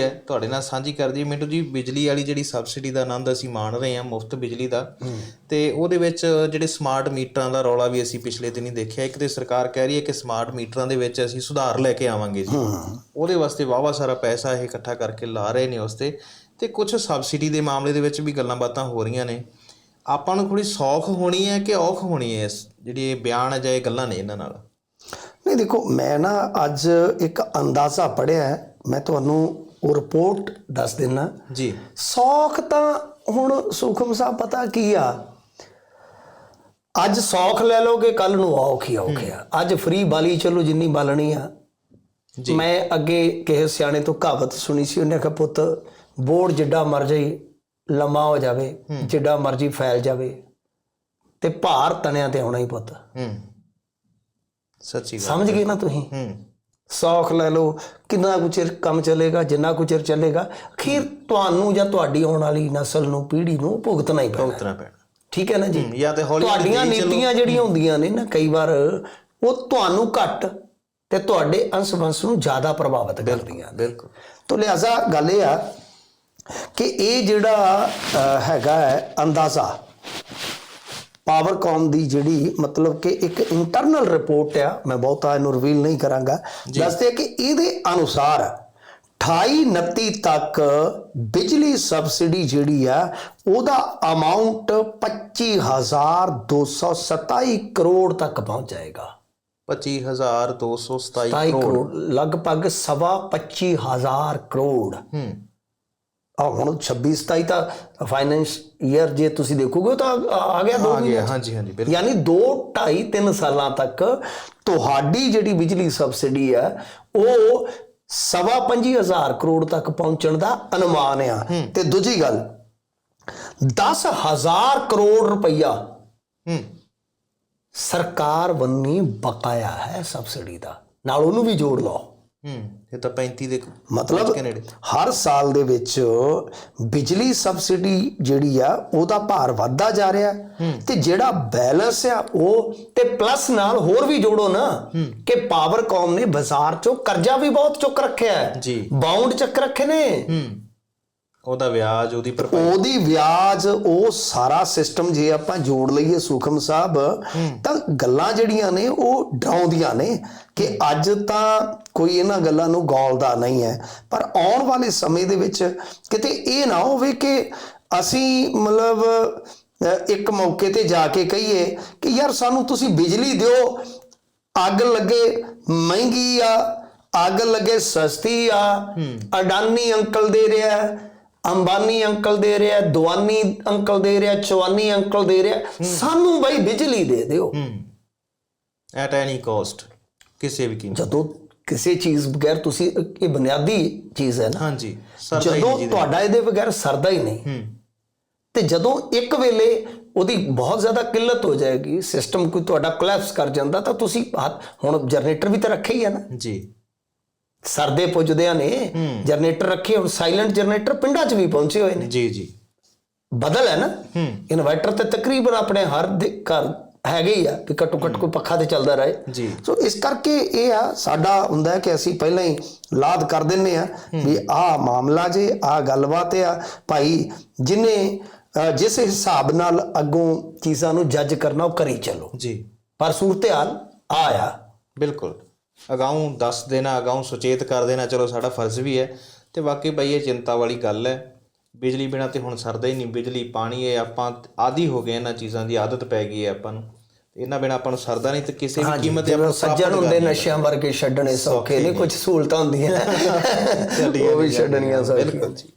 ਹੈ ਤੁਹਾਡੇ ਨਾਲ ਸਾਂਝੀ ਕਰਦੀ ਮਿੰਟੂ ਜੀ ਬਿਜਲੀ ਵਾਲੀ ਜਿਹੜੀ ਸਬਸਿਡੀ ਦਾ ਆਨੰਦ ਅਸੀਂ ਮਾਣ ਰਹੇ ਹਾਂ ਮੁਫਤ ਬਿਜਲੀ ਦਾ। ਤੇ ਉਹਦੇ ਵਿੱਚ ਜਿਹੜੇ ਸਮਾਰਟ ਮੀਟਰਾਂ ਦਾ ਰੌਲਾ ਵੀ ਅਸੀਂ ਪਿਛਲੇ ਦਿਨੀ ਦੇਖਿਆ। ਇੱਕ ਤੇ ਸਰਕਾਰ ਕਹਿ ਰਹੀ ਹੈ ਕਿ ਸਮਾਰਟ ਮੀਟਰਾਂ ਦੇ ਵਿੱਚ ਅਸੀਂ ਸੁਧਾਰ ਲੈ ਕੇ ਆਵਾਂਗੇ ਜੀ। ਉਹਦੇ ਵਾਸਤੇ ਵਾਵਾ ਸਾਰਾ ਪੈਸਾ ਇਹ ਇਕੱਠਾ ਕਰਕੇ ਲਾ ਰਹੇ ਨੇ ਉਸ ਤੇ। ਤੇ ਕੁਝ ਸਬਸਿਡੀ ਦੇ ਮਾਮਲੇ ਦੇ ਵਿੱਚ ਵੀ ਗੱਲਾਂ ਬਾਤਾਂ ਹੋ ਰਹੀਆਂ ਨੇ। ਆਪਾਂ ਨੂੰ ਥੋੜੀ ਸੌਖ ਹੋਣੀ ਹੈ ਕਿ ਔਖ ਹੋਣੀ ਹੈ ਇਸ ਜਿਹੜੀ ਇਹ ਬਿਆਨ ਹੈ ਜਾਂ ਇਹ ਗੱਲਾਂ ਨੇ ਇਹਨਾਂ ਨਾਲ? ਨਹੀਂ ਦੇਖੋ ਮੈਂ ਨਾ ਅੱਜ ਇੱਕ ਅੰਦਾਜ਼ਾ ਪੜਿਆ ਹੈ, ਮੈਂ ਤੁਹਾਨੂੰ ਰਿਪੋਰਟ ਦੱਸ ਦਿੰਨਾ। ਜੀ। ਸੌਖ ਤਾਂ ਹੁਣ ਸੁਖਮ ਸਾਹਿਬ ਪਤਾ ਕੀ ਆ? ਅੱਜ ਸੌਖ ਲੈ ਲੋਗੇ ਕੱਲ ਨੂੰ ਔਖ ਹੀ ਔਖ ਆ। ਅੱਜ ਫ੍ਰੀ ਬਾਲੀ ਚਲੋ ਜਿੰਨੀ ਬਾਲਣੀ ਆ। ਜੀ। ਮੈਂ ਅੱਗੇ ਕਿਸੇ ਸਿਆਣੇ ਤੋਂ ਕਹਾਵਤ ਸੁਣੀ ਸੀ ਉਹਨੇ ਕਿਹਾ ਪੁੱਤ ਬੋੜ ਜਿੱਡਾ ਮਰ ਜਾਈ ਲੰਮਾ ਹੋ ਜਾਵੇ ਜਿੱਡਾ ਮਰਜ਼ੀ ਫੈਲ ਜਾਵੇ ਤੇ ਭਾਰ ਤਣਿਆਂ ਤੇ ਆਉਣਾ ਹੀ ਪੁੱਤ। ਹੂੰ। ਸੱਚੀ ਗੱਲ ਸਮਝ ਗਏ ਨਾ ਤੁਸੀਂ? ਹੂੰ। ਸੌਖ ਲੈ ਲਓ ਕਿੰਨਾ ਕੁ ਚਿਰ ਕੰਮ ਚੱਲੇਗਾ ਜਿੰਨਾ ਕੁ ਚਿਰ ਚੱਲੇਗਾ ਅਖੀਰ ਤੁਹਾਨੂੰ ਜਾਂ ਤੁਹਾਡੀ ਆਉਣ ਵਾਲੀ ਨਸਲ ਨੂੰ ਪੀੜ੍ਹੀ ਨੂੰ ਭੁਗਤਣਾ ਹੀ ਪੈਣਾ। ਭੁਗਤਣਾ ਪੈਣਾ। ਠੀਕ ਹੈ ਨਾ ਜੀ? ਜਾਂ ਤੇ ਹੌਲੀ ਤੁਹਾਡੀਆਂ। ਨੀਤੀਆਂ ਜਿਹੜੀਆਂ ਹੁੰਦੀਆਂ ਨੇ ਨਾ ਕਈ ਵਾਰ ਉਹ ਤੁਹਾਨੂੰ ਘੱਟ ਤੇ ਤੁਹਾਡੇ ਅੰਸ਼-ਵੰਸ਼ ਨੂੰ ਜ਼ਿਆਦਾ ਪ੍ਰਭਾਵਿਤ ਕਰਦੀਆਂ ਬਿਲਕੁਲ। ਤੋ ਲਿਹਾਜ਼ਾ ਗੱਲ ਇਹ ਆ ਕਿ ਇਹ ਜਿਹੜਾ ਹੈਗਾ ਹੈ ਅੰਦਾਜ਼ਾ ਪਾਵਰਕਾਮ ਦੀ ਜਿਹੜੀ ਮਤਲਬ ਕਿ ਇੱਕ ਇੰਟਰਨਲ ਰਿਪੋਰਟ ਆ ਮੈਂ ਬਹੁਤਾ ਇਹਨੂੰ ਰਿਵੀਲ ਨਹੀਂ ਕਰਾਂਗਾ। ਦੱਸਦੇ ਕਿ ਇਹਦੇ ਅਨੁਸਾਰ 28 29 ਤੱਕ ਬਿਜਲੀ ਸਬਸਿਡੀ ਜਿਹੜੀ ਆ ਉਹਦਾ ਅਮਾਉਂਟ 25227 ਕਰੋੜ ਤੱਕ ਪਹੁੰਚ ਜਾਏਗਾ। 25227 27 ਕਰੋੜ। ਲਗਭਗ ਸਵਾ 25000 ਕਰੋੜ। ਹੂੰ। ਆ ਹੁਣ 26 27 ਤਾਂ ਫਾਈਨੈਂਸ ਈਅਰ ਜੇ ਤੁਸੀਂ ਦੇਖੋਗੇ ਤਾਂ ਆ ਆ ਗਿਆ ਦੋ ਆ ਗਿਆ ਹਾਂਜੀ ਹਾਂਜੀ ਬਿਲਕੁਲ। ਯਾਨੀ 2 2.5 3 ਸਾਲਾਂ ਤੱਕ ਤੁਹਾਡੀ ਜਿਹੜੀ ਬਿਜਲੀ ਸਬਸਿਡੀ ਹੈ ਉਹ ਸਵਾ 25000 ਕਰੋੜ ਤੱਕ ਪਹੁੰਚਣ ਦਾ ਅਨੁਮਾਨ ਆ। ਤੇ ਦੂਜੀ ਗੱਲ 10000 ਕਰੋੜ ਰੁਪਈਆ ਹੂੰ। ਸਰਕਾਰ ਬੰਨੀ ਬਕਾਇਆ ਹੈ ਸਬਸਿਡੀ ਦਾ। ਨਾਲ ਉਹਨੂੰ ਵੀ ਜੋੜ ਲਓ। ਹੂੰ ਇਹ ਤਾਂ 35 ਦੇ ਮਤਲਬ ਹਰ ਸਾਲ ਦੇ ਵਿੱਚ ਬਿਜਲੀ ਸਬਸਿਡੀ ਜਿਹੜੀ ਆ ਉਹਦਾ ਭਾਰ ਵੱਧਦਾ ਜਾ ਰਿਹਾ। ਤੇ ਜਿਹੜਾ ਬੈਲੈਂਸ ਆ ਉਹ ਤੇ ਪਲੱਸ ਨਾਲ ਹੋਰ ਵੀ ਜੋੜੋ ਨਾ ਕਿ ਪਾਵਰਕਾਮ ਨੇ ਬਾਜ਼ਾਰ ਚੋਂ ਕਰਜ਼ਾ ਵੀ ਬਹੁਤ ਚੁੱਕ ਰੱਖਿਆ ਹੈ। ਜੀ। ਬਾਉਂਡ ਚੱਕ ਰੱਖੇ ਨੇ। ਹੂੰ। ਉਹਦਾ ਵਿਆਜ ਉਹਦੀ ਭਰਪਾਈ। ਉਹਦੀ ਵਿਆਜ ਉਹ ਸਾਰਾ ਸਿਸਟਮ ਜੇ ਆਪਾਂ ਜੋੜ ਲਈਏ ਸੁਖਮ ਸਾਹਿਬ ਤਾਂ ਗੱਲਾਂ ਜਿਹੜੀਆਂ ਨੇ ਉਹ ਡਰਾਉਂਦੀਆਂ ਨੇ ਕਿ ਅੱਜ ਤਾਂ ਕੋਈ ਇਹਨਾਂ ਗੱਲਾਂ ਨੂੰ ਗੌਲਦਾ ਨਹੀਂ ਹੈ। ਪਰ ਆਉਣ ਵਾਲੇ ਸਮੇਂ ਦੇ ਵਿੱਚ ਕਿਤੇ ਇਹ ਨਾ ਹੋਵੇ ਕਿ ਅਸੀਂ ਮਤਲਬ ਇੱਕ ਮੌਕੇ ਤੇ ਜਾ ਕੇ ਕਹੀਏ ਕਿ ਯਾਰ ਸਾਨੂੰ ਤੁਸੀਂ ਬਿਜਲੀ ਦਿਓ ਅੱਗ ਲੱਗੇ ਮਹਿੰਗੀ ਆ ਅੱਗ ਲੱਗੇ ਸਸਤੀ ਆ ਅਡਾਨੀ ਅੰਕਲ ਦੇ ਰਿਹਾ ਅੰਬਾਨੀ ਅੰਕਲ ਦੇ ਰਿਹਾ ਹੈ, ਦੁਆਨੀ ਅੰਕਲ ਦੇ ਰਿਹਾ ਚਵਾਨੀ ਅੰਕਲ ਦੇ ਰਿਹਾ ਸਾਨੂੰ ਬਈ ਬਿਜਲੀ ਦੇ ਦਿਓ। ਹੂੰ। ਐਟ ਐਨੀ ਕਾਸਟ ਕਿਸੇ ਵੀ ਕੀਮਤ। ਜਦੋਂ ਕਿਸੇ ਚੀਜ਼ ਬਗੈਰ ਤੁਸੀਂ ਇਹ ਬੁਨਿਆਦੀ ਚੀਜ਼ ਹੈ ਨਾ। ਹਾਂਜੀ ਹੀ ਜਦੋਂ ਤੁਹਾਡਾ ਇਹਦੇ ਬਗੈਰ ਸਰਦਾ ਹੀ ਨਹੀਂ। ਹੂੰ। ਤੇ ਜਦੋਂ ਇੱਕ ਵੇਲੇ ਉਹਦੀ ਬਹੁਤ ਜ਼ਿਆਦਾ ਕਿੱਲਤ ਹੋ ਜਾਏਗੀ ਸਿਸਟਮ ਕੋਈ ਤੁਹਾਡਾ ਕੋਲੈਪਸ ਕਰ ਜਾਂਦਾ ਤਾਂ ਤੁਸੀਂ ਹੁਣ ਜਨਰੇਟਰ ਵੀ ਤਾਂ ਰੱਖੇ ਹੀ ਆ ਨਾ। ਜੀ। ਸਰਦੇ ਪੁੱਜਦਿਆਂ ਨੇ ਜਨਰੇਟਰ ਰੱਖੇ ਹੁਣ ਸਾਇਲੈਂਟ ਜਨਰੇਟਰ ਪਿੰਡਾਂ 'ਚ ਵੀ ਪਹੁੰਚੇ ਹੋਏ ਨੇ। ਜੀ ਜੀ। ਬਦਲ ਹੈ ਨਾ। ਇਨਵਰਟਰ ਤੇ ਤਕਰੀਬਨ ਆਪਣੇ ਹਰ ਘਰ ਹੈਗੇ ਹੀ ਆ ਵੀ ਘੱਟੋ ਘੱਟ ਕੋਈ ਪੱਖਾ ਤੇ ਚੱਲਦਾ ਰਹੇ। ਜੀ। ਸੋ ਇਸ ਕਰਕੇ ਇਹ ਆ ਸਾਡਾ ਹੁੰਦਾ ਹੈ ਕਿ ਅਸੀਂ ਪਹਿਲਾਂ ਹੀ ਲਾਦ ਕਰ ਦਿੰਨੇ ਆ ਵੀ ਆਹ ਮਾਮਲਾ ਜੇ ਆਹ ਗੱਲਬਾਤ ਆ ਭਾਈ ਜਿਨੇ ਜਿਸ ਹਿਸਾਬ ਨਾਲ ਅੱਗੋਂ ਚੀਜ਼ਾਂ ਨੂੰ ਜੱਜ ਕਰਨਾ ਉਹ ਕਰੀ ਚੱਲੋ। ਜੀ। ਪਰ ਸੂਰਤ-ਹਾਲ ਆ ਆ। ਬਿਲਕੁਲ। ਅਗਾਊਂ ਦੱਸ ਦੇਣਾ ਅਗਾਊਂ ਸੁਚੇਤ ਕਰ ਦੇਣਾ ਚਲੋ ਸਾਡਾ ਫਰਜ਼ ਵੀ ਹੈ। ਤੇ ਵਾਕਈ ਬਈ ਇਹ ਚਿੰਤਾ ਵਾਲੀ ਗੱਲ ਹੈ। ਬਿਜਲੀ ਬਿਨਾ ਤੇ ਹੁਣ ਸਰਦਾ ਹੀ ਨਹੀਂ। ਬਿਜਲੀ ਪਾਣੀ ਇਹ ਆਪਾਂ ਆਦੀ ਹੋ ਗਏ ਇਹਨਾਂ ਚੀਜ਼ਾਂ ਦੀ ਆਦਤ ਪੈ ਗਈ ਹੈ ਆਪਾਂ ਨੂੰ। ਇਹਨਾਂ ਬਿਨਾ ਆਪਾਂ ਨੂੰ ਸਰਦਾ ਨਹੀਂ ਤੇ ਕਿਸੇ ਵੀ ਕੀਮਤ ਤੇ ਆਪਾਂ ਸੱਜਣ ਹੁੰਦੇ ਨਸ਼ਿਆਂ ਵਰਗੇ ਛੱਡਣੇ ਸੌਖੇ ਨਹੀਂ। ਕੁਝ ਸਹੂਲਤਾਂ ਹੁੰਦੀਆਂ। ਉਹ ਵੀ ਛੱਡਣੀਆਂ ਸੌਖੀਆਂ। ਬਿਲਕੁਲ ਜੀ।